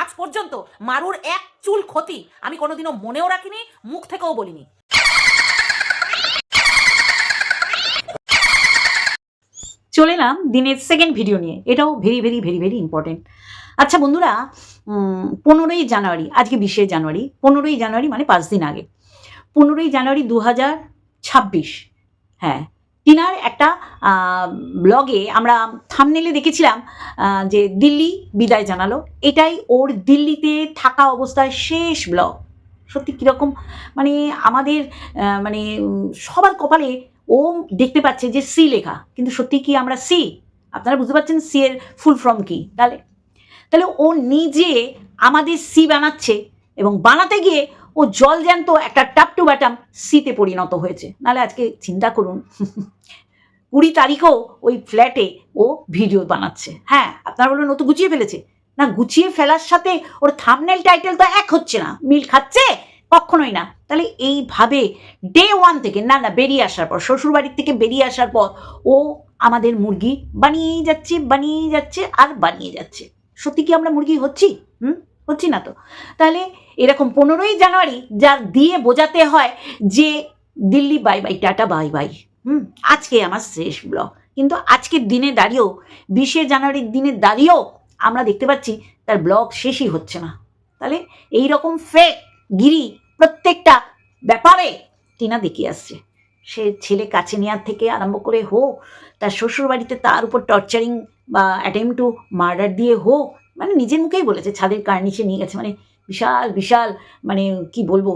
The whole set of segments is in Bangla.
আজ পর্যন্ত মারুর এক চুল ক্ষতি আমি কোনোদিনও মনেও রাখিনি, মুখ থেকেও বলিনি। চলে এলাম দিনের সেকেন্ড ভিডিও নিয়ে। এটাও very very very very important আচ্ছা বন্ধুরা পনেরোই জানুয়ারি, আজকে বিশে জানুয়ারি, পনেরোই জানুয়ারি মানে পাঁচ দিন আগে। পনেরোই জানুয়ারি দু হাজার ছাব্বিশ হ্যাঁ টিনার একটা ব্লগে আমরা থামনেলে দেখেছিলাম যে দিল্লি বিদায় জানালো। এটাই ওর দিল্লিতে থাকা অবস্থায় শেষ ব্লগ। সত্যি কীরকম মানে আমাদের মানে সবার কপালে ও দেখতে পাচ্ছে যে সি লেখা। কিন্তু সত্যি কি আমরা সি? আপনারা বুঝতে পারছেন সি এর ফুল ফর্ম কি? তাহলে তাহলে ও নিজে আমাদের সি বানাচ্ছে এবং বানাতে গিয়ে ও জল জ্যান্ত একটা টাপ টু ব্যাটাম সিতে পরিণত হয়েছে। নাহলে আজকে চিন্তা করুন। কুড়ি তারিখও ওই ফ্ল্যাটে ও ভিডিও বানাচ্ছে। হ্যাঁ আপনারা বলুন ও তো গুছিয়ে ফেলেছে? না, গুছিয়ে ফেলার সাথে ওর থামনেল টাইটেল তো এক হচ্ছে না। মিল খাচ্ছে? কখনোই না। তাহলে এইভাবে ডে ওয়ান থেকে, না না, বেরিয়ে আসার পর, শ্বশুরবাড়ির থেকে বেরিয়ে আসার পর ও আমাদের মুরগি বানিয়েই যাচ্ছে বানিয়েই যাচ্ছে আর বানিয়ে যাচ্ছে। সত্যি কি আমরা মুরগি হচ্ছি? হুম? হচ্ছি না তো? তাহলে এরকম পনেরোই জানুয়ারি যার দিয়ে বোঝাতে হয় যে Delhi bye bye tata bye bye hmm, আজকে আমার শেষ ব্লগ কিন্তু আজকের দিনে দাঁড়িয়েও, বিশে জানুয়ারির দিনে দাঁড়িয়েও আমরা দেখতে পাচ্ছি তার ব্লগ শেষই হচ্ছে না। তাহলে এই রকম ফেক গিরি প্রত্যেকটা ব্যাপারে টিনা দেখিয়ে আসছে। সে ছেলে কাছে নেওয়ার থেকে আরম্ভ করে হোক, তার শ্বশুর বাড়িতে তার উপর টর্চারিং বা অ্যাটেম্প টু মার্ডার দিয়ে হোক মানে নিজের মুখেই বলেছে, ছাদের কার নিচে নিয়ে গেছে মানে বিশাল বিশাল মানে কি বলব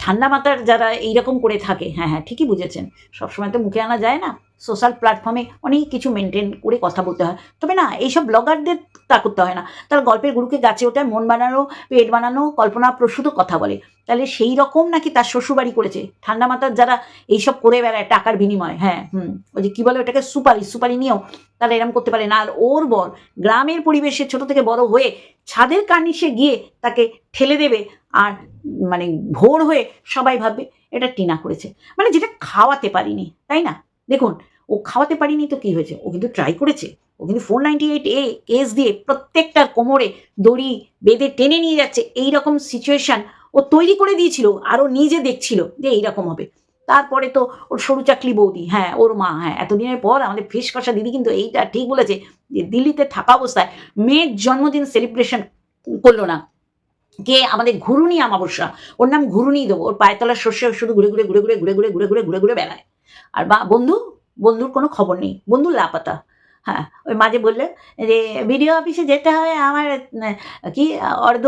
ঠান্ডা মাথার যারা এইরকম করে থাকে হ্যাঁ হ্যাঁ ঠিকই বুঝেছেন। সবসময় তো মুখে আনা যায় না। সোশ্যাল প্ল্যাটফর্মে অনেক কিছু মেনটেন করে কথা বলতে হয়। তবে না, এইসব ব্লগারদের তা করতে হয় না। তারা গল্পের গুরুকে গাছে ওঠায় মন বানানো, পেট বানানো, কল্পনা প্রসূত কথা বলে। তাহলে সেই রকম নাকি তার শ্বশুরবাড়ি করেছে? ঠান্ডা মাথার যারা এইসব করে বেড়ায় টাকার বিনিময়ে হ্যাঁ হুম, ওই যে কী বলে ওটাকে, সুপারি সুপারি নিয়েও তারা এরম করতে পারে না। আর ওর বর গ্রামের পরিবেশে ছোট থেকে বড় হয়ে ছাদের কার্নিশে গিয়ে তাকে ঠেলে দেবে। আর মানে ভোর হয়ে সবাই ভাববে, এটা টিনা করেছে। মানে যেটা খাওয়াতে পারিনি, তাই না? দেখুন, ও খাওয়াতে পারিনি তো কি হয়েছে? ও কিন্তু ট্রাই করেছে। ও কিন্তু four ninety eight A case দিয়ে প্রত্যেকটার কোমরে দড়ি বেঁধে টেনে নিয়ে যাচ্ছে। এই রকম সিচুয়েশন ও তৈরি করে দিয়েছিল আর ও নিজে দেখছিল যে এইরকম হবে। তারপরে তো ওর সরু চাকলি বৌদি হ্যাঁ ওর মা হ্যাঁ এতদিনের পর আমাদের ফিস কষা দিদি কিন্তু এইটা ঠিক বলেছে যে দিল্লিতে থাকা অবস্থায় মেয়ের জন্মদিন সেলিব্রেশন করল না। কে আমাদের ঘুরুনি অমাবস্যা, ওর নাম ঘুরুনি দেবো, ওর পায়তলার শস্য শুধু ঘুরে ঘুরে ঘুরে ঘুরে ঘুরে ঘুরে ঘুরে ঘুরে ঘুরে ঘুরে বেড়ায়। আর বা, বন্ধু, বন্ধুর কোনো খবর নেই, বন্ধু লাপাতা হ্যাঁ ওই মাঝে বললে যে ভিডিও অফিসে যেতে হয় আমার কি, অর্ধ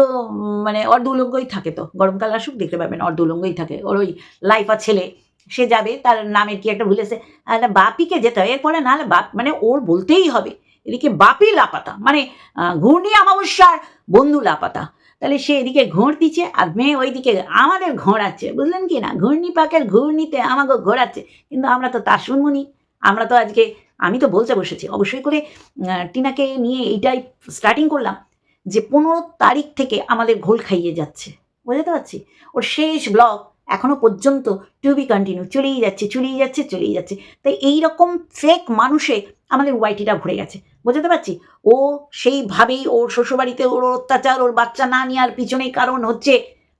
মানে অর্ধ উলঙ্গই থাকে তো, গরমকাল আসুক, দেখতে পাবেন অর্ধ উলঙ্গই থাকে। ওর ওই লাইফা ছেলে, সে যাবে, তার নামের কি একটা ভুলেছে আর বাপিকে যেতে হয় এরপরে নাহলে বাপ মানে ওর বলতেই হবে, এদিকে বাপি লাপাতা মানে ঘূর্ণি অমাবস্যার বন্ধু লাপাতা। তাহলে সে এদিকে ঘোর দিচ্ছে আর মেয়ে ওইদিকে আমাদের ঘোরাচ্ছে বুঝলেন কি না? ঘূর্ণি পাকের ঘূর্ণিতে আমাকে ঘোরাচ্ছে কিন্তু আমরা তো তা শুনবনি আমরা তো আজকে, আমি তো বলতে বসেছি। অবশ্যই করে টিনাকে নিয়ে এইটাই স্টার্টিং করলাম যে পনেরো তারিখ থেকে আমাদের ঘোল খাইয়ে যাচ্ছে। বুঝতে পারছি? ওর শেষ ব্লগ এখনও পর্যন্ত টু বি কন্টিনিউ চলেই যাচ্ছে চলেই যাচ্ছে চলেই যাচ্ছে। তাই এইরকম ফেক মানুষে আমাদের ওয়াইটিটা ভরে গেছে। বুঝতে পারছি? ও সেইভাবেই ওর শ্বশুরবাড়িতে ওর অত্যাচার, ওর বাচ্চা না নেওয়ার পিছনে কারণ হচ্ছে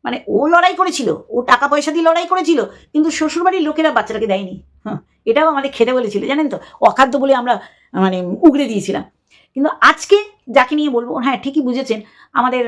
মানে ও লড়াই করেছিল, ও টাকা পয়সা দিয়ে লড়াই করেছিল, কিন্তু শ্বশুরবাড়ির লোকেরা বাচ্চাটাকে দেয়নি। হ্যাঁ এটাও আমাদের খেতে বলেছিল, জানেন তো? অখাদ্য বলে আমরা মানে উগড়ে দিয়েছিলাম। কিন্তু আজকে যাকে নিয়ে বলব হ্যাঁ ঠিকই বুঝেছেন, আমাদের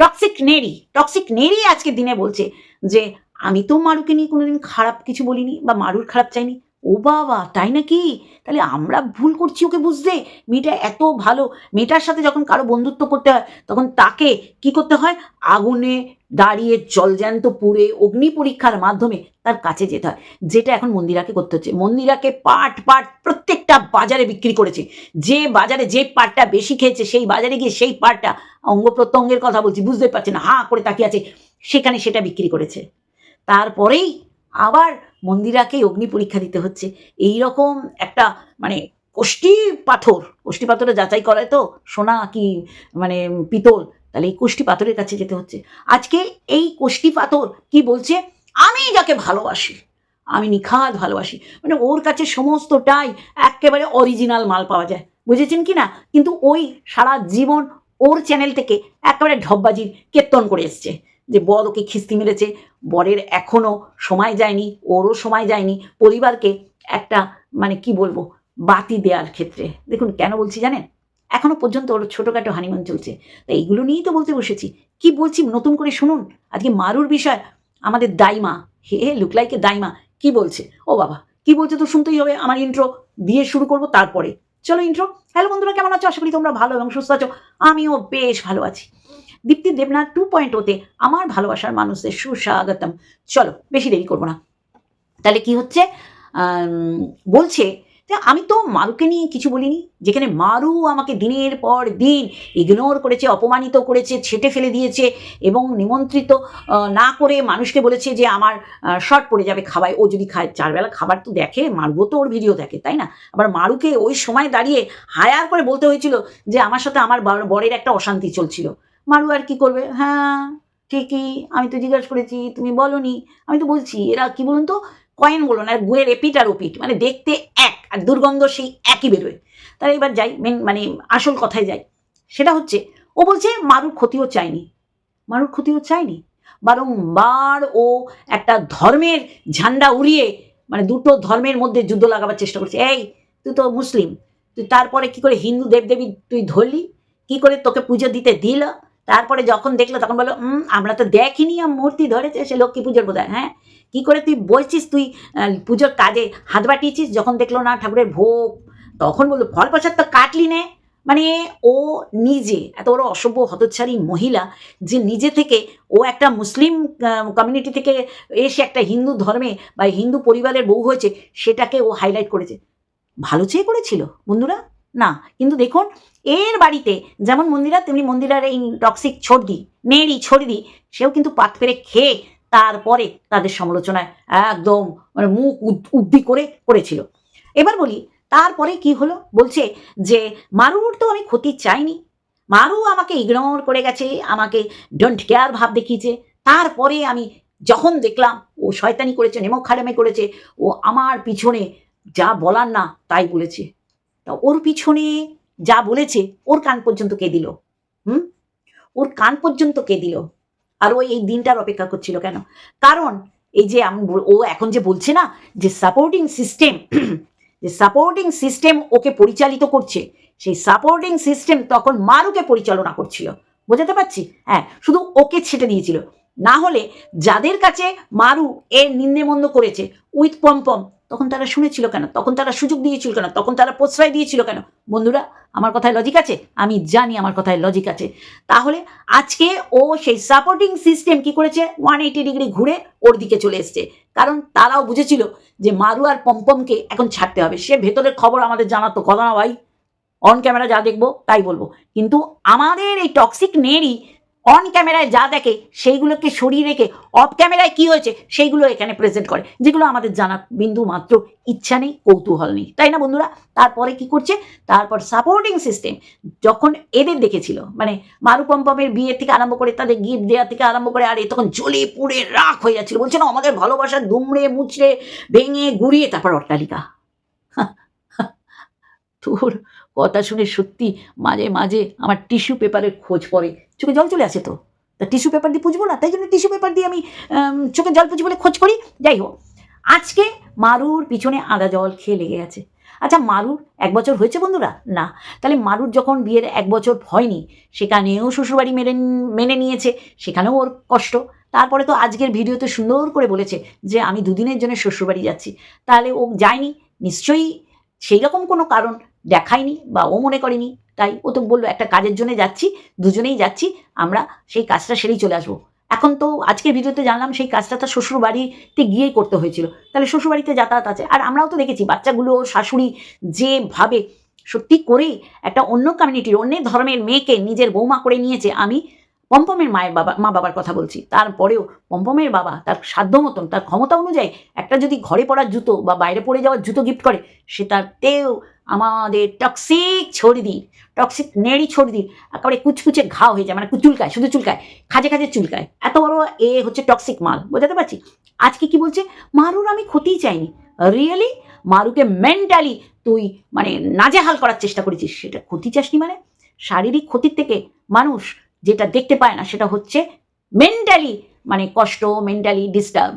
টক্সিক নেরি টক্সিক নেরি আজকে দিনে বলছে যে, আমি তো মারুকে নিয়ে কোনোদিন খারাপ কিছু বলিনি বা মারুর খারাপ চাইনি ও বাবা, তাই নাকি? তাহলে আমরা ভুল করছি ওকে বুঝতে। মেয়েটা এত ভালো। মেয়েটার সাথে যখন কারও বন্ধুত্ব করতে হয়, তখন তাকে কি করতে হয়? আগুনে দাঁড়িয়ে জলজ্যান্ত পুড়ে অগ্নি পরীক্ষার মাধ্যমে তার কাছে যেতে হয়। যেটা এখন মন্দিরাকে করতে হচ্ছে। মন্দিরাকে পাট পাট প্রত্যেকটা বাজারে বিক্রি করেছে। যে বাজারে যে পাটটা বেশি খেয়েছে, সেই বাজারে গিয়ে সেই পাটটা অঙ্গ প্রত্যঙ্গের কথা বলছি, বুঝতে পারছে না, হাঁ করে তাকিয়ে আছে। সেখানে সেটা বিক্রি করেছে। তারপরেই আবার মন্দিরাকেই অগ্নি পরীক্ষা দিতে হচ্ছে। এই রকম একটা মানে কোষ্টি পাথর, কোষ্টি পাথরে যাচাই করায় তো সোনা কি মানে পিতল, তাহলে এই কোষ্টি পাথরের কাছে যেতে হচ্ছে। আজকে এই কোষ্টি পাথর কি বলছে? আমি যাকে ভালোবাসি, আমি নিখাত ভালোবাসি। মানে ওর কাছে সমস্তটাই একেবারে অরিজিনাল মাল পাওয়া যায়। বুঝেছেন কি না? কিন্তু ওই সারা জীবন ওর চ্যানেল থেকে একেবারে ঢপবাজির কীর্তন করে এসছে। যে বর ওকে খিস্তি মেরেছে, বরের এখনও সময় যায়নি, ওরও সময় যায়নি, পরিবারকে একটা মানে কি বলব, বাতি দেওয়ার ক্ষেত্রে। দেখুন, কেন বলছি জানেন? এখনও পর্যন্ত ওর ছোটোখাটো হানিমুন চলছে। তা এইগুলো নিয়েই তো বলতে বসেছি। কি বলছি, নতুন করে শুনুন। আজকে মারুর বিষয়, আমাদের দাইমা। হে হে লুকলাইকে দাইমা। কি বলছে? ও বাবা, কি বলছে তো শুনতেই হবে আমার ইন্ট্রো দিয়ে শুরু করব তারপরে। চলো ইন্ট্রো হ্যালো বন্ধুরা, কেমন আছো? আশা করি তোমরা ভালো এবং সুস্থ আছো। আমিও বেশ ভালো আছি। দীপ্তি দেবনাথ টু পয়েন্ট ওতে আমার ভালোবাসার মানুষদের সুস্বাগতম। চলো, বেশি দেরি করব না। তাহলে কি হচ্ছে? বলছে যে, আমি তো মারুকে নিয়ে কিছু বলিনি। যেখানে মারু আমাকে দিনের পর দিন ইগনোর করেছে, অপমানিত করেছে, ছেটে ফেলে দিয়েছে এবং নিমন্ত্রিত না করে মানুষকে বলেছে যে, আমার শর্ট পড়ে যাবে খাবায়। ও যদি খায়, চারবেলা খাবার তো দেখে, মারুও তো ওর ভিডিও দেখে, তাই না? আবার মারুকে ওই সময় দাঁড়িয়ে হায়ার করে বলতে হয়েছিল যে, আমার সাথে আমার বরের একটা অশান্তি চলছিল। মারু আর কি করবে? হ্যাঁ ঠিকই, আমি তো জিজ্ঞাসা করেছি, তুমি বলনি। আমি তো বলছি, এরা কি বলুন তো কয়েন বলুন আর গুয়ের এপিট আর ওপিট মানে দেখতে এক, আর দুর্গন্ধ সেই একই বেরোয়। তাহলে এবার যাই মেন মানে আসল কথায় যাই। সেটা হচ্ছে, ও বলছে, মারুর ক্ষতিও চায়নি মারুর ক্ষতিও চায়নি বারংবার ও একটা ধর্মের ঝান্ডা উড়িয়ে মানে দুটো ধর্মের মধ্যে যুদ্ধ লাগাবার চেষ্টা করছে। এই, তুই তো মুসলিম, তুই তারপরে কি করে হিন্দু দেবদেবী তুই ধরলি? কি করে তোকে পুজো দিতে দিল? তারপরে যখন দেখল তখন "উম, আমরা তো দেখিনি মূর্তি ধরেছে সে লক্ষ্মী পুজোর বোধ হ্যাঁ? কি করে তুই বলছিস তুই? পুজোর কাজে হাত বাটিয়েছিস যখন দেখল না ঠাকুরের ভোগ তখন বলল ফল প্রসাদ তো কাটলি নে। মানে ও নিজে এত বড় অসভ্য হতচ্ছাড়ী মহিলা যে নিজে থেকে ও একটা মুসলিম কমিউনিটি থেকে এসে একটা হিন্দু ধর্মে বা হিন্দু পরিবারের বউ হয়েছে সেটাকে ও হাইলাইট করেছে। ভালো চেয়ে করেছিল বন্ধুরা। না, কিন্তু দেখুন, এর বাড়িতে যেমন মন্দিরা, তেমনি মন্দিরার এই টক্সিক ছড়দি নেড়ি ছড়দি সেও কিন্তু পাত পেরে খেয়ে তারপরে তাদের সমালোচনায় একদম মানে মুখ উদ- উব্দি করে করেছিল। এবার বলি, তারপরে কি হলো? বলছে যে, মারুর তো আমি ক্ষতি চাইনি। মারু আমাকে ইগনোর করে গেছে, আমাকে ডোন্ট কেয়ার ভাব দেখিয়েছে। তারপরে আমি যখন দেখলাম, ও শয়তানি করেছে নেমক খারামে করেছে, ও আমার পিছনে যা বলার না তাই বলেছে। তা ওর পিছনে যা বলেছে, ওর কান পর্যন্ত কে দিল? হুম? ওর কান পর্যন্ত কে দিল? আর ও এই দিনটার অপেক্ষা করছিল কেন? কারণ এই যে আমি ও এখন যে বলছে না যে সাপোর্টিং সিস্টেম যে সাপোর্টিং সিস্টেম ওকে পরিচালিত করছে, সেই সাপোর্টিং সিস্টেম তখন মারুকে পরিচালনা করছিল। বোঝাতে পারছি? হ্যাঁ শুধু ওকে ছেটে দিয়েছিল। না হলে যাদের কাছে মারু এর নিন্দেমন্দ করেছে, উইথ পম্পম তখন তারা শুনেছিল কেন? তখন তারা সুযোগ দিয়েছিল কেন? তখন তারা প্রশ্রয় দিয়েছিল কেন? বন্ধুরা, আমার কথায় লজিক আছে? আমি জানি আমার কথায় লজিক আছে। তাহলে আজকে ও সেই সাপোর্টিং সিস্টেম কি করেছে? ওয়ান এইটি ডিগ্রি ঘুরে ওর দিকে চলে এসছে। কারণ তারাও বুঝেছিল যে মারু আর পম্পমকে এখন ছাড়তে হবে। সে ভেতরের খবর আমাদের জানাতো কথা না ভাই। অন ক্যামেরা যা দেখব, তাই বলব। কিন্তু আমাদের এই টক্সিক নেরই অন ক্যামেরায় যা দেখে, সেইগুলোকে সরিয়ে রেখে অফ ক্যামেরায় কি হয়েছে, সেইগুলো এখানে প্রেজেন্ট করে, যেগুলো আমাদের জানা বিন্দু মাত্র ইচ্ছা নেই, কৌতূহল নেই। তাই না বন্ধুরা? তারপরে কি করছে? তারপর সাপোর্টিং সিস্টেম যখন এদের দেখেছিল মানে মারু পম্পমের বিয়ে থেকে আরম্ভ করে, তাদের গিফট দেওয়া থেকে আরম্ভ করে, আর এ তখন জ্বলে পুড়ে রাখ হয়ে যাচ্ছিল। বলছে, না, আমাদের ভালোবাসা দুমড়ে মুচড়ে ভেঙে গুড়িয়ে, তারপর অট্টালিকা। তোর কথা শুনে সত্যি মাঝে মাঝে আমার টিস্যু পেপারের খোঁজ পড়ে। চোখে জল চলে আসে তো। তা টিস্যু পেপার দিয়ে পুজবো না, তাই জন্য টিস্যু পেপার দিয়ে আমি চোখে জল পুজি বলে খোঁজ করি। যাই হোক, আজকে মারুর পিছনে আদা জল খেয়ে লেগে গেছে। আচ্ছা মারুর এক বছর হয়েছে বন্ধুরা? না। তাহলে মারুর যখন বিয়ের এক বছর হয়নি, সেখানেও শ্বশুরবাড়ি মেনে মেনে নিয়েছে, সেখানেও ওর কষ্ট। তারপরে তো আজকের ভিডিওতে সুন্দর করে বলেছে যে, আমি দুদিনের জন্য শ্বশুরবাড়ি যাচ্ছি। তাহলে ও যায়নি, নিশ্চয়ই সেই রকম কোনো কারণ দেখায়নি বা ও মনে করেনি। তাই ও তো বলল, একটা কাজের জন্য যাচ্ছি, দুজনেই যাচ্ছি, আমরা সেই কাজটা সেরেই চলে আসব। এখন তো আজকের ভিডিওতে জানলাম সেই কাজটা তার শ্বশুর বাড়িতে গিয়েই করতে হয়েছিল। তাহলে শ্বশুর বাড়িতে যাতায়াত আছে। আর আমরাও তো দেখেছি, বাচ্চাগুলো, শাশুড়ি যেভাবে সত্যি করেই একটা অন্য কমিউনিটির অন্য ধর্মের মেয়েকে নিজের বৌমা করে নিয়েছে, আমি পম্পমের মায়ের বাবা, মা বাবার কথা বলছি। তারপরেও পম্পমের বাবা তার সাধ্য মতন, তার ক্ষমতা অনুযায়ী একটা যদি ঘরে পড়ার জুতো বা বাইরে পড়ে যাওয়ার জুতো গিফট করে সেটাতেও আমাদের টক্সিক ছড়ি দিই টক্সিক নেড়ি ছড়ি দিই, একেবারে কুচকুচে ঘা হয়ে যায় মানে চুলকায় শুধু চুলকায়, খাজে খাজে চুলকায়। এত বড় এ হচ্ছে টক্সিক মাল, বোঝাতে পারছি? আজকে কি বলছে? মারুর আমি ক্ষতিই চাইনি। রিয়েলি মারুকে মেন্টালি তুই মানে নাজেহাল করার চেষ্টা করেছিস, সেটা ক্ষতি চাসনি মানে? শারীরিক ক্ষতির থেকে মানুষ যেটা দেখতে পায় না, সেটা হচ্ছে মেন্টালি মানে কষ্ট মেন্টালি ডিস্টার্ব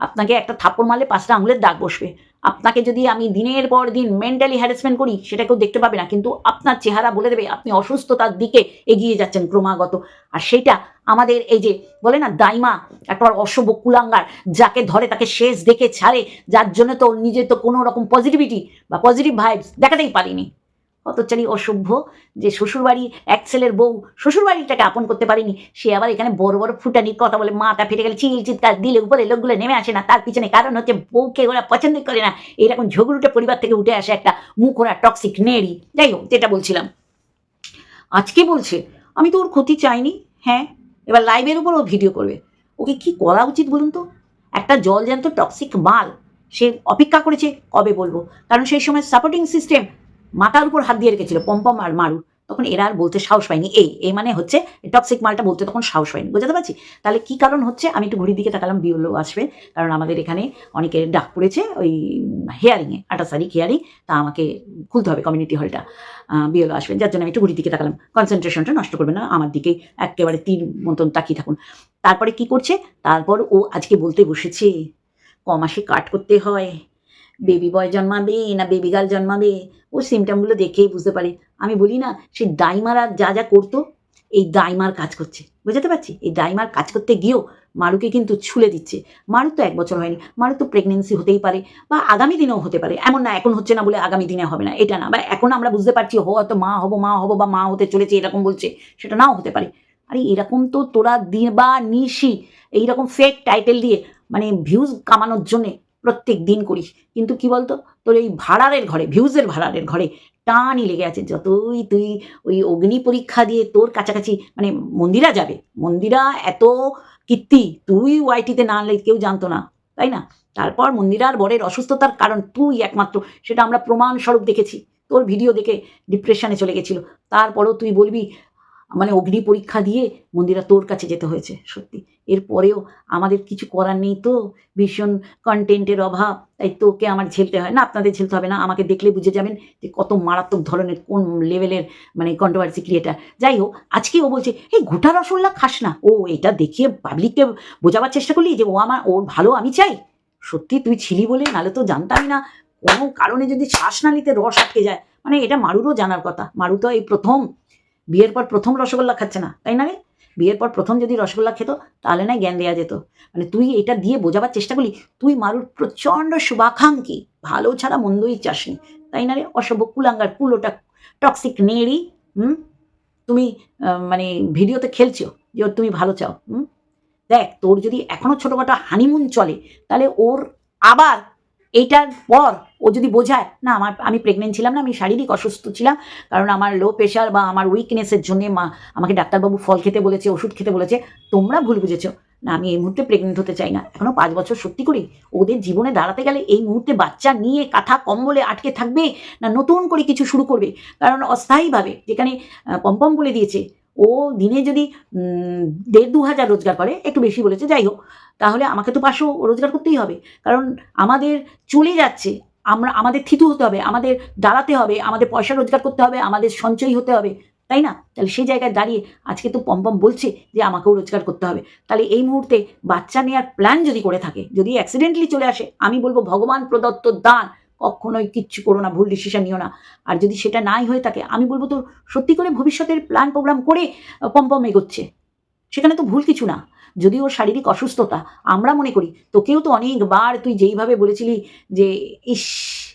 আপনাকে একটা থাপ্পড় মারলে পাঁচটা আঙুলের দাগ বসবে। আপনাকে যদি আমি দিনের পর দিন মেন্টালি হ্যারাসমেন্ট করি, সেটা কেউ দেখতে পাবে না, কিন্তু আপনার চেহারা বলে দেবে, আপনি অসুস্থতার দিকে এগিয়ে যাচ্ছেন ক্রমাগত। আর সেটা আমাদের এই যে বলে না, দাইমা, একবার অশুভ কুলাঙ্গার, যাকে ধরে, তাকে শেষ দেখে ছাড়ে, যার জন্য তো নিজে তো কোনো রকম পজিটিভিটি বা পজিটিভ ভাইবস দেখাতেই পারিনি। অতচারী অসভ্য যে শ্বশুরবাড়ি, এক ছেলের বউ শ্বশুরবাড়িটাকে আপন করতে পারেনি, সে আবার এখানে বড় বড় ফুটানির কথা বলে মাথা ফেটে গেলে চিল চিৎকার দিলে উপরে লোকগুলো নেমে আসে না, তার পিছনে কারণ হচ্ছে বউকে ওরা পছন্দ করে না। এইরকম ঝগড়ুটে পরিবার থেকে উঠে আসে একটা মুখ ওরা টক্সিক নেড়ি। যাই হোক, যেটা বলছিলাম। আজকে বলছে, আমি তো ওর ক্ষতি চাইনি হ্যাঁ এবার লাইভের উপর ও ভিডিও করবে। ওকে কি করা উচিত বলুন তো? একটা জল জ্যান্ত টক্সিক মাল সে অপেক্ষা করেছে, কবে বলব? কারণ সেই সময় সাপোর্টিং সিস্টেম মাথার উপর হাত দিয়ে রেখেছিল পম্পম আর মারু। তখন এরা আর বলতে সাহস পায়নি। এই এই মানে হচ্ছে টক্সিক মালটা বলতে তখন সাহস পায়নি। বোঝাতে পারছি? তাহলে কি কারণ হচ্ছে? আমি একটু ঘড়ির দিকে তাকালাম বিওলো আসবে। কারণ আমাদের এখানে অনেকের ডাক পড়েছে ওই হেয়ারিংয়ে আঠাশ তারিখ হিয়ারিং তা আমাকে খুলতে হবে কমিউনিটি হলটা বিওলো আসবে। যার জন্য আমি একটু ঘড়ির দিকে তাকালাম। কনসেন্ট্রেশনটা নষ্ট করবে না, আমার দিকে একেবারে তীর মতন তাকিয়ে থাকুন। তারপরে কি করছে? তারপর ও আজকে বলতে বসেছে ক মাসে কাট করতে হয়। বেবি বয় জন্মাবে না বেবি গার্ল জন্মাবে। ও সিমটমগুলো দেখেই বুঝতে পারে। আমি বলি না সেই দাইমারা যা যা করতো, এই দাইমার কাজ করছে। বুঝতে পারছি? এই ডাইমার কাজ করতে গিয়েও মারুকে কিন্তু ছুলে দিচ্ছে। মারু তো এক বছর হয়নি মারু তো প্রেগনেন্সি হতেই পারে বা আগামী দিনেও হতে পারে। এমন না, এখন হচ্ছে না বলে আগামী দিনে হবে না, এটা না। বা এখন আমরা বুঝতে পারছি, হো হয়তো মা হব মা হব বা মা হতে চলেছে, এরকম বলছে, সেটা নাও হতে পারে। আরে, এরকম তো তোরা দিবা নিশি, এইরকম ফেক টাইটেল দিয়ে মানে ভিউজ কামানোর জন্যে প্রত্যেক দিন করিস। কিন্তু কি বলতো? তোর এই ভাড়ারের ঘরে, ভিউজের ভাড়ারের ঘরে টানই লেগে আছে যতই তুই ওই অগ্নি পরীক্ষা দিয়ে তোর কাছাকাছি মানে মন্দিরা যাবে। মন্দিরা এত কীর্তি, তুই ওয়াইটিতে না আনলে কেউ জানতো না, তাই না? তারপর মন্দিরার বরের অসুস্থতার কারণ তুই একমাত্র, সেটা আমরা প্রমাণস্বরূপ দেখেছি। তোর ভিডিও দেখে ডিপ্রেশনে চলে গেছিল। তারপরেও তুই বলবি মানে অগ্নি পরীক্ষা দিয়ে মন্দিরা তোর কাছে যেতে হয়েছে, সত্যি। এরপরেও আমাদের কিছু করার নেই তো, ভীষণ কন্টেন্টের অভাব, তাই তোকে আমার ঝেলতে হয়। না, আপনাদের ঝেলতে হবে না, আমাকে দেখলে বুঝে যাবেন যে কত মারাত্মক ধরনের, কোন লেভেলের মানে কন্ট্রোভার্সি ক্রিয়েটার যাই হোক, আজকে ও বলছে এই গোটা রসগোল্লা খাস না। ও, এটা দেখিয়ে পাবলিককে বোঝাবার চেষ্টা করলি যে ও আমার, ওর ভালো আমি চাই? সত্যি তুই ছিলি বলে, নাহলে তো জানতামই না। কোনো কারণে যদি শ্বাস নালিতে রস আটকে যায় মানে এটা মারুরও জানার কথা। মারু তো এই প্রথম। বিয়ের পর প্রথম রসগোল্লা খাচ্ছে না, তাই না রে? বিয়ের পর প্রথম যদি রসগোল্লা খেত, তাহলে না জ্ঞান দেওয়া যেত। মানে তুই এটা দিয়ে বোঝাবার চেষ্টা করলি, তুই মারুর প্রচণ্ড শুভাকাঙ্ক্ষী, ভালো ছাড়া মন্দই চাসনি, তাই না রে? অসভ্য কুলাঙ্গার, কুলোটা টক্সিক নেড়ি, হুম? তুমি মানে ভিডিওতে খেলছো যে তুমি ভালো চাও, হুম? দেখ, তোর যদি এখনও ছোটোখাটো হানিমুন চলে, তাহলে ওর আবার এইটার পর ও যদি বোঝায়, না, আমার, আমি প্রেগনেন্ট ছিলাম না, আমি শারীরিক অসুস্থ ছিলাম, কারণ আমার লো প্রেশার বা আমার উইকনেসের জন্য মা আমাকে ডাক্তারবাবু ফল খেতে বলেছে, ওষুধ খেতে বলেছে, তোমরা ভুল বুঝেছ। না, আমি এই মুহূর্তে প্রেগনেন্ট হতে চাই না। এখনও পাঁচ বছর সত্যি করি, ওদের জীবনে দাঁড়াতে গেলে এই মুহূর্তে বাচ্চা নিয়ে কাঁথা কম্বলে আটকে থাকবে, না নতুন করে কিছু শুরু করবে? কারণ অস্থায়ীভাবে যেখানে পম্পম বলে দিয়েছে ও দিনে যদি দেড় দু হাজার রোজগার করে, একটু বেশি বলেছে, যাই হোক, তাহলে আমাকে তো পাঁচশো রোজগার করতেই হবে। কারণ আমাদের চলে যাচ্ছে, আমরা, আমাদের থিতু হতে হবে, আমাদের দাঁড়াতে হবে, আমাদের পয়সা রোজগার করতে হবে, আমাদের সঞ্চয় হতে হবে, তাই না? তাহলে সেই জায়গায় দাঁড়িয়ে আজকে তো পম্পম বলছে যে আমাকেও রোজগার করতে হবে। তাহলে এই মুহূর্তে বাচ্চা নেওয়ার প্ল্যান যদি করে থাকে, যদি অ্যাক্সিডেন্টলি চলে আসে, আমি বলব ভগবান প্রদত্ত দান কখনোই কিচ্ছু করো না, ভুল ডিসিশন নিও না। আর যদি সেটা নাই হয়ে থাকে, আমি বলব তো সত্যি করে ভবিষ্যতের প্ল্যান প্রোগ্রাম করে পম্পম এগোচ্ছে। সেখানে তো ভুল কিছু না। যদি ওর শারীরিক অসুস্থতা, আমরা মনে করি, তোকেও তো অনেকবার তুই যেইভাবে বলেছিলি যে, ইস,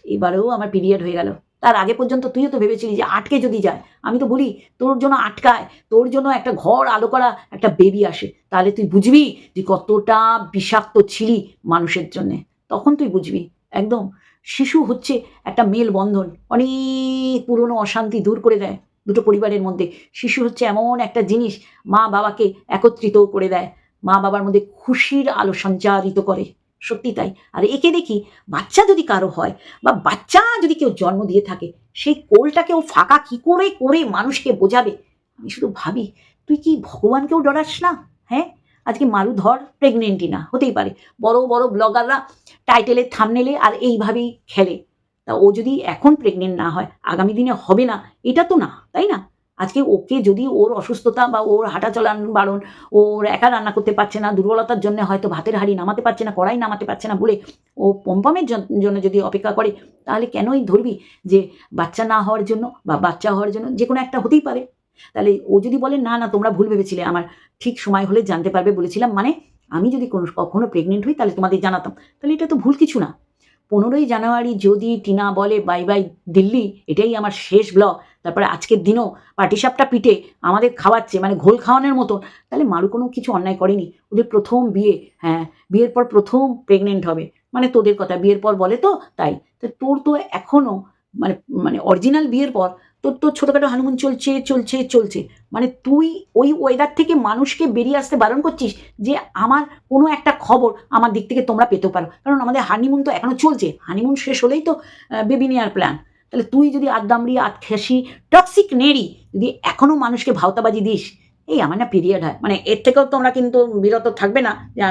এবারেও আমার পিরিয়ড হয়ে গেল। তার আগে পর্যন্ত তুইও তো ভেবেছিলি যে, আটকে যদি যায়। আমি তো বলি, তোর জন্য আটকায়, তোর জন্য একটা ঘর আলো করা, একটা বেবি আসে। তাহলে তুই বুঝবি যে কতটা বিষাক্ত ছিলি মানুষের জন্যে। তখন তুই বুঝবি, একদম। শিশু হচ্ছে একটা মেল বন্ধন অনেক পুরনো অশান্তি দূর করে দেয় দুটো পরিবারের মধ্যে। শিশু হচ্ছে এমন একটা জিনিস মা বাবাকে একত্রিত করে দেয়। মা বাবার মধ্যে খুশির আলো সঞ্চারিত করে। সত্যি তাই। আর একে দেখি বাচ্চা যদি কারও হয় বা বাচ্চা যদি কেউ জন্ম দিয়ে থাকে, সেই কোলটাকেও ফাঁকা কি করে করে মানুষকে বোঝাবে? আমি শুধু ভাবি, তুই কি ভগবানকেও ডরাস না? হ্যাঁ? আজকে মারু ধর প্রেগনেন্টই না, হতেই পারে। বড় বড় ব্লগাররা টাইটেলে থামনেলে আর এইভাবেই খেলে। তা ও যদি এখন প্রেগনেন্ট না হয়, আগামী দিনে হবে না, এটা তো না, তাই না? আজকে ওকে যদি ওর অসুস্থতা বা ওর হাঁটা চলান বারণ, ওর একা রান্না করতে পারছে না, দুর্বলতার জন্য হয়তো ভাতের হাঁড়ি নামাতে পারছে না, কড়াই নামাতে পারছে না বলে ও পম্পমের জন- জন্য যদি অপেক্ষা করে, তাহলে কেনই ধরবি যে বাচ্চা না হওয়ার জন্য বা বাচ্চা হওয়ার জন্য যে কোনো একটা হতেই পারে। তাহলে ও যদি বলে, না না, তোমরা ভুল ভেবেছিলে, আমার ঠিক সময় হলে জানতে পারবে, বলেছিলাম মানে আমি যদি কোনো, কখনো প্রেগনেন্ট হই, তাহলে তোমাদের জানাতাম। তাহলে এটা তো ভুল কিছু না। পনেরোই জানুয়ারি যদি টিনা বলে, বাই বাই, দিল্লি, এটাই আমার শেষ ব্লগ তারপরে আজকের দিনও পাটিসাপটা পিঠে আমাদের খাওয়াচ্ছে মানে ঘোল খাওয়ানোর মতো, তাহলে মারু কোনো কিছু অন্যায় করেনি। ওদের প্রথম বিয়ে হ্যাঁ বিয়ের পর প্রথম প্রেগনেন্ট হবে মানে তোদের কথা, বিয়ের পর বলে তো তাই। তো তোর তো এখনও মানে মানে অরিজিনাল বিয়ের পর তোর তোর ছোটোখাটো হানুমুন চলছে চলছে চলছে। মানে তুই ওই ওয়েদার থেকে মানুষকে বেরিয়ে আসতে বারণ করছিস যে আমার কোনো একটা খবর আমার দিক থেকে তোমরা পেতে পারো। কারণ আমাদের হানিমুন তো এখনও চলছে। হানিমুন শেষ হলেই তো বেবি নেওয়ার প্ল্যান তাহলে তুই যদি আদামড়ি আত খেসি টক্সিক নেড়ি যদি এখনও মানুষকে ভাওতাবাজি দিস এই আমার না পিরিয়ড হয়। মানে এর থেকেও তোমরা কিন্তু বিরত থাকবে না যে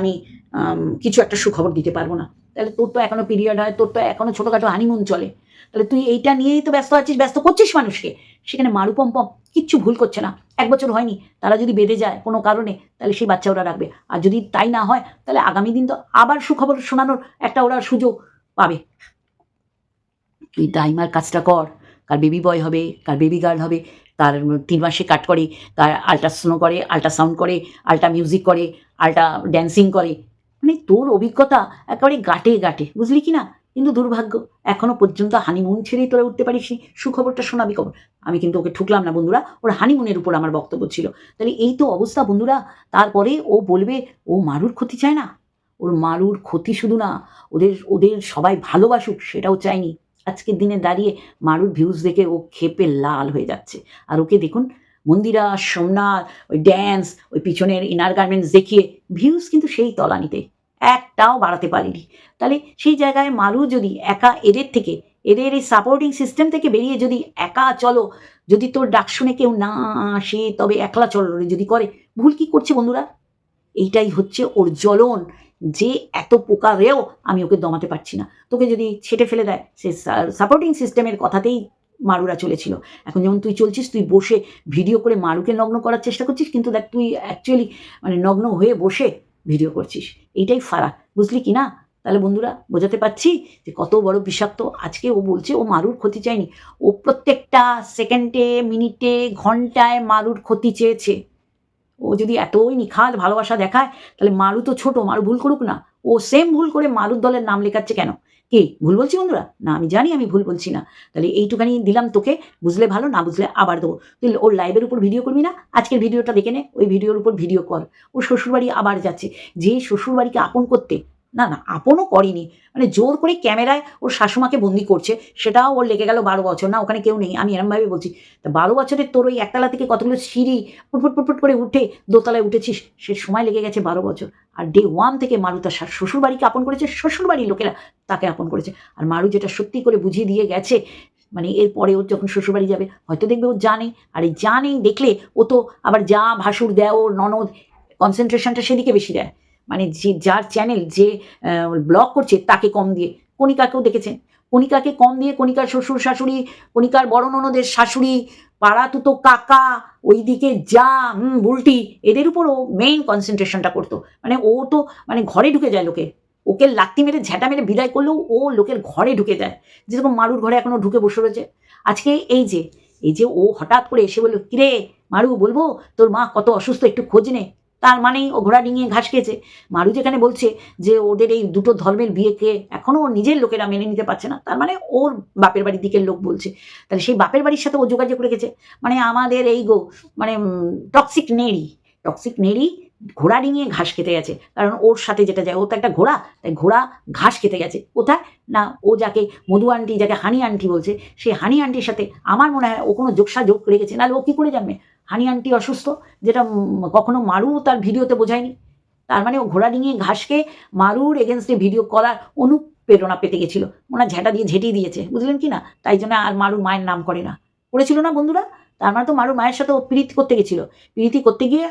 আম, কিছু একটা সুখবর দিতে পারব না। তাহলে তোর তো এখনও পিরিয়ড হয়, তোর তো এখনও ছোটোখাটো হানিমুন চলে। তাহলে তুই এইটা নিয়েই তো ব্যস্ত আছিস, ব্যস্ত করছিস মানুষকে। সেখানে মারু পম্পম কিচ্ছু ভুল করছে না। এক বছর হয়নি, তারা যদি বেঁধে যায় কোনো কারণে, তাহলে সেই বাচ্চা ওরা রাখবে। আর যদি তাই না হয়, তাহলে আগামী দিন তো আবার সুখবর শোনানোর একটা ওরা সুযোগ পাবে। তুই দাইমার কাজটা কর। কার বেবি বয় হবে, কার বেবি গার্ল হবে কার তিন মাসে কাট করে কার আল্ট্রাসোনো করে আল্ট্রাসাউন্ড করে আল্ট্রা মিউজিক করে আল্ট্রা ড্যান্সিং করে। মানে তোর অভিজ্ঞতা একেবারে গাটে গাটে, বুঝলি কি না কিন্তু দুর্ভাগ্য, এখনও পর্যন্ত হানিমুন ছেড়েই তোরা উঠতে পারিস নি। সুখবরটা শোনাবি খবর। আমি কিন্তু ওকে ঠুকলাম না বন্ধুরা, ওর হানিমুনের উপর আমার বক্তব্য ছিল। তাহলে এই তো অবস্থা বন্ধুরা। তারপরে ও বলবে, ও মারুর ক্ষতি চায় না? ওর মারুর ক্ষতি শুধু না, ওদের ওদের সবাই ভালোবাসুক, সেটাও চায়নি। আজকের দিনে দাঁড়িয়ে মারুর ভিউজ দেখে ও খেপে লাল হয়ে যাচ্ছে। আর ওকে দেখুন মন্দিরা সোমনাথ ওই ড্যান্স ওই পিছনের ইনার গার্মেন্টস দেখিয়ে ভিউজ কিন্তু সেই তলানিতে। একটাও বাড়াতে পারিনি। তাহলে সেই জায়গায় মারু যদি একা এদের থেকে, এদের এই সাপোর্টিং সিস্টেম থেকে বেরিয়ে যদি একা চলো, যদি তোর ডাক শুনে কেউ না আসে, তবে একলা চলো যদি করে, ভুল কি করছে বন্ধুরা? এইটাই হচ্ছে ওর জ্বলন। যে এত পোকারেও আমি ওকে দমাতে পারছি না। তোকে যদি ছেটে ফেলে দেয়, সে সাপোর্টিং সিস্টেমের কথাতেই মারুরা চলেছিল। এখন যেমন তুই চলছিস, তুই বসে ভিডিও করে মারুকে নগ্ন করার চেষ্টা করছিস, কিন্তু দেখ তুই অ্যাকচুয়ালি মানে নগ্ন হয়ে বসে ভিডিও করছিস। এইটাই ফারাক, বুঝলি কি না? তাহলে বন্ধুরা, বোঝাতে পারছি যে কত বড় বিষাক্ত আজকে ও বলছে ও মারুর ক্ষতি চায়নি। ও প্রত্যেকটা সেকেন্ডে মিনিটে ঘন্টায় মারুর ক্ষতি চেয়েছে। ও যদি এতই নিখাদ ভালোবাসা দেখায়, তাহলে মারু তো ছোট, মারু ভুল করুক না। ও সেম ভুল করে মারুর দলের নাম লেখাচ্ছে কেন? কে? ভুল বলছি বন্ধুরা? না, আমি জানি আমি ভুল বলছি না। তাহলে এইটুখানি দিলাম তোকে, বুঝলে ভালো, না বুঝলে আবার দেবো। তুই ওর লাইভের উপর ভিডিও করবি না? আজকের ভিডিওটা দেখে নে, ওই ভিডিওর উপর ভিডিও কর। ও শ্বশুরবাড়ি আবার যাচ্ছে। যে শ্বশুরবাড়িকে আপন করতে না না, আপনও করেনি। মানে জোর করে ক্যামেরায় ওর শাশুমাকে বন্দি করছে, সেটাও ওর লেগে গেল বারো বছর। না, ওখানে কেউ নেই, আমি এরমভাবে বলছি, তা বারো বছরের তোর ওই একতলা থেকে কতগুলো সিঁড়ি ফুটফুট ফুটফুট করে উঠে দোতলায় উঠেছিস? সে সময় লেগে গেছে বারো বছর। আর ডে ওয়ান থেকে মারু তার শ্বশুরবাড়িকে আপন করেছে, শ্বশুরবাড়ির লোকেরা তাকে আপন করেছে। আর মারু যেটা সত্যি করে বুঝিয়ে দিয়ে গেছে মানে এরপরে ওর যখন শ্বশুরবাড়ি যাবে, হয়তো দেখবে ও জানে। আর এই জানেই দেখলে ও তো আবার যা ভাসুর দেয় ওর ননদ কনসেন্ট্রেশনটা সেদিকে বেশি দেয়। মানে যে, যার চ্যানেল যে ব্লগ করছে তাকে কম দিয়ে। কণিকাকেও দেখেছেন? কণিকাকে কম দিয়ে কণিকার শ্বশুর শাশুড়ি, কণিকার বড় ননদের শাশুড়ি, পাড়া তুতো কাকা, ওইদিকে যা, হুম বুলটি এদের উপরও মেইন কনসেন্ট্রেশনটা করতো। মানে ও তো মানে ঘরে ঢুকে যায় লোকে। ওকে লাত্তি মেরে ঝ্যাঁটা মেরে বিদায় করলেও ও লোকের ঘরে ঢুকে যায়। যেরকম মারুর ঘরে এখনও ঢুকে বসে রয়েছে। আজকে এই যে এই যে ও হঠাৎ করে এসে বলল, কিরে মারু, বলব? তোর মা কত অসুস্থ, একটু খোঁজ নে। তার মানেই ও ঘোড়া ডিঙিয়ে ঘাস খেয়েছে। মারু যেখানে বলছে যে ওদের এই দুটো ধর্মের বিয়েকে এখনও নিজের লোকেরা মেনে নিতে পারছে না। তার মানে ওর বাপের বাড়ির দিকের লোক বলছে। তাহলে সেই বাপের বাড়ির সাথে ও যোগাযোগ রেখেছে। মানে আমাদের এই গো মানে টক্সিক নেড়ি টক্সিক নেড়ি ঘোড়া ডিঙিয়ে ঘাস খেতে গেছে। কারণ ওর সাথে যেটা যায়, ও তো একটা ঘোড়া, তাই ঘোড়া ঘাস খেতে গেছে। কোথায়? না, ও যাকে মধু আন্টি, যাকে হানি আন্টি বলছে সেই হানি আন্টির সাথে আমার মনে হয় ও কোনো যোগসা যোগ রেখেছে। নাহলে ও কী করে জানবে? হানি আন্টি অসুস্থ, যেটা কখনো মারু তার ভিডিওতে বোঝায়নি। তার মানে ও ঘোড়া ডিঙিয়ে ঘাসকে মারুর এগেনস্টে ভিডিও করার অনুপ্রেরণা পেতে গেছিল। ওনার ঝেঁটা দিয়ে ঝেঁটিয়ে দিয়েছে। বুঝলেন কি না? তাই জন্য আর মারুর মায়ের নাম করে না। করেছিল না বন্ধুরা? তার মানে তো মারুর মায়ের সাথে ও প্রীতি করতে গেছিল। প্রীতি করতে গিয়ে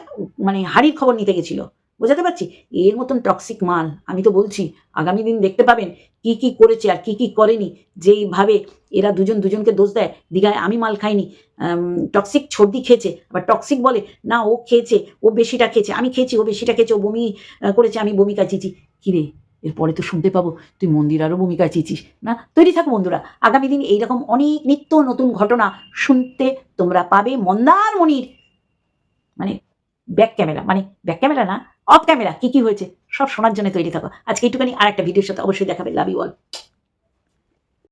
মানে হাড়ির খবর নিতে গেছিল। বোঝাতে পারছি? এর মতন টক্সিক মাল। আমি তো বলছি, আগামী দিন দেখতে পাবেন কি কি করেছে আর কি কি করেনি। যেইভাবে এরা দুজন দুজনকে দোষ দেয়, দীঘায় আমি মাল খাইনি। টক্সিক ছর্দি খেয়েছে। আবার টক্সিক বলে, না, ও খেয়েছে, ও বেশিটা খেয়েছে, আমি খেয়েছি, ও বেশিটা খেয়েছে, ও বমি করেছে, আমি বমি কাচিয়েছি কিরে? এরপরে তো শুনতে পাবো, তুই মন্দির আরও ভূমিকা চেয়েছিস না, তৈরি থাকো বন্ধুরা, আগামী দিন এইরকম অনেক নিত্য নতুন ঘটনা শুনতে তোমরা পাবে মন্দারমণির মানে ব্যাক ক্যামেরা মানে ব্যাক ক্যামেরা না অফ ক্যামেরা কী কী হয়েছে, সব শোনার জন্য তৈরি থাকো। আজকে একটুখানি আর একটা ভিডিওর সাথে অবশ্যই দেখাবে লাভ ইউ অল